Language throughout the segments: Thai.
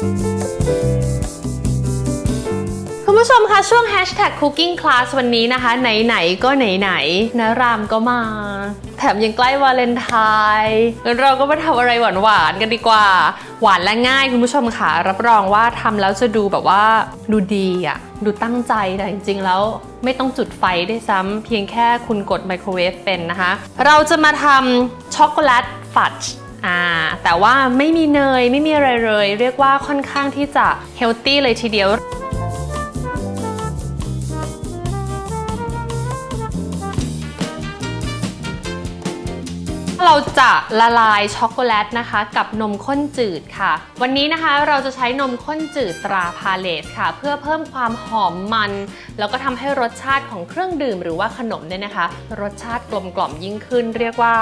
คุณผู้ชมคะช่วง hashtag cooking class วันนี้นะคะ ไหน ๆ ก็ไหนๆนะรามก็มา แถมยังใกล้วาเลนไทน์งั้นเราก็มาทำอะไรหวานๆกันดีกว่า หวานและง่ายคุณผู้ชมค่ะรับรองว่าทำแล้วจะดูแบบว่าดูดีอะดูตั้งใจแต่จริง ๆ แล้วไม่ต้องจุดไฟได้ซ้ำเพียงแค่คุณกดไมโครเวฟเป็นนะคะ เราจะมาทำช็อกโกแลตฟัด อ่าแต่ว่าไม่มีเนยไม่มีอะไรเลย เรียกว่าค่อนข้างที่จะเฮลตี้เลยทีเดียวเราจะละลายช็อกโกแลตนะคะ กับนมข้นจืดค่ะ วันนี้นะคะเราจะใช้นมข้นจืดตราพาเลสค่ะ เพื่อเพิ่มความหอมมัน แล้วก็ทำให้รสชาติของเครื่องดื่มหรือว่าขนมเนี่ยนะคะ รสชาติกลมกล่อมยิ่งขึ้น เรียกว่า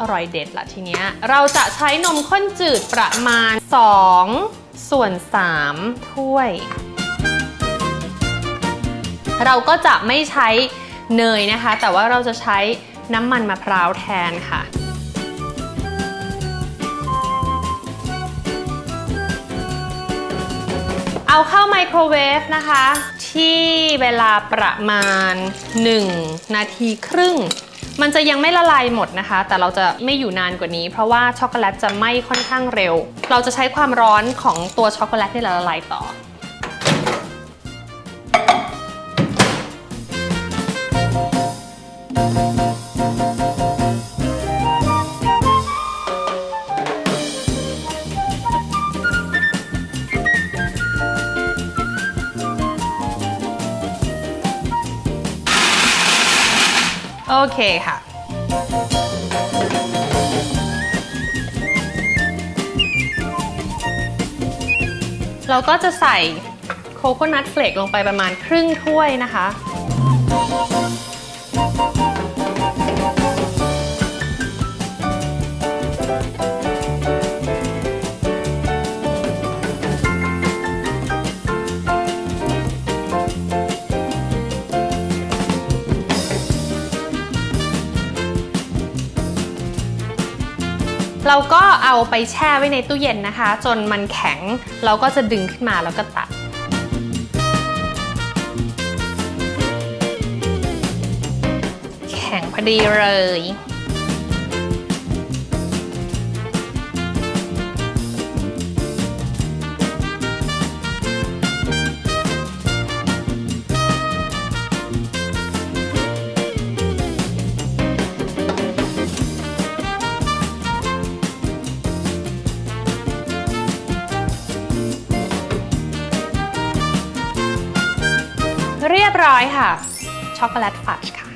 อร่อยเด็ดละทีเนี้ย เราจะใช้นมข้นจืดประมาณ 2 ส่วน 3 ถ้วย เราก็จะไม่ใช้เนยนะคะ แต่ว่าเราจะใช้น้ำมันมะพร้าวแทนค่ะเอาเข้าไมโครเวฟนะคะ ที่เวลาประมาณ 1 นาทีครึ่ง มันจะยังไม่ละลายหมดนะคะ แต่เราจะไม่อยู่นานกว่านี้ เพราะว่าช็อกโกแลตจะไหม้ค่อนข้างเร็ว เราจะใช้ความร้อนของตัวช็อกโกแลตที่ละลายต่อ โอเคค่ะ เราก็จะใส่โคโคนัทเฟลกลงไปประมาณครึ่งถ้วยนะคะ เราก็เอาไปแช่ไว้ในตู้เย็นนะคะ จนมันแข็งเราก็จะดึงขึ้นมาแล้วก็ตัดแข็งพอดีเลย ร้อยค่ะช็อกโกแลตฟัดค่ะ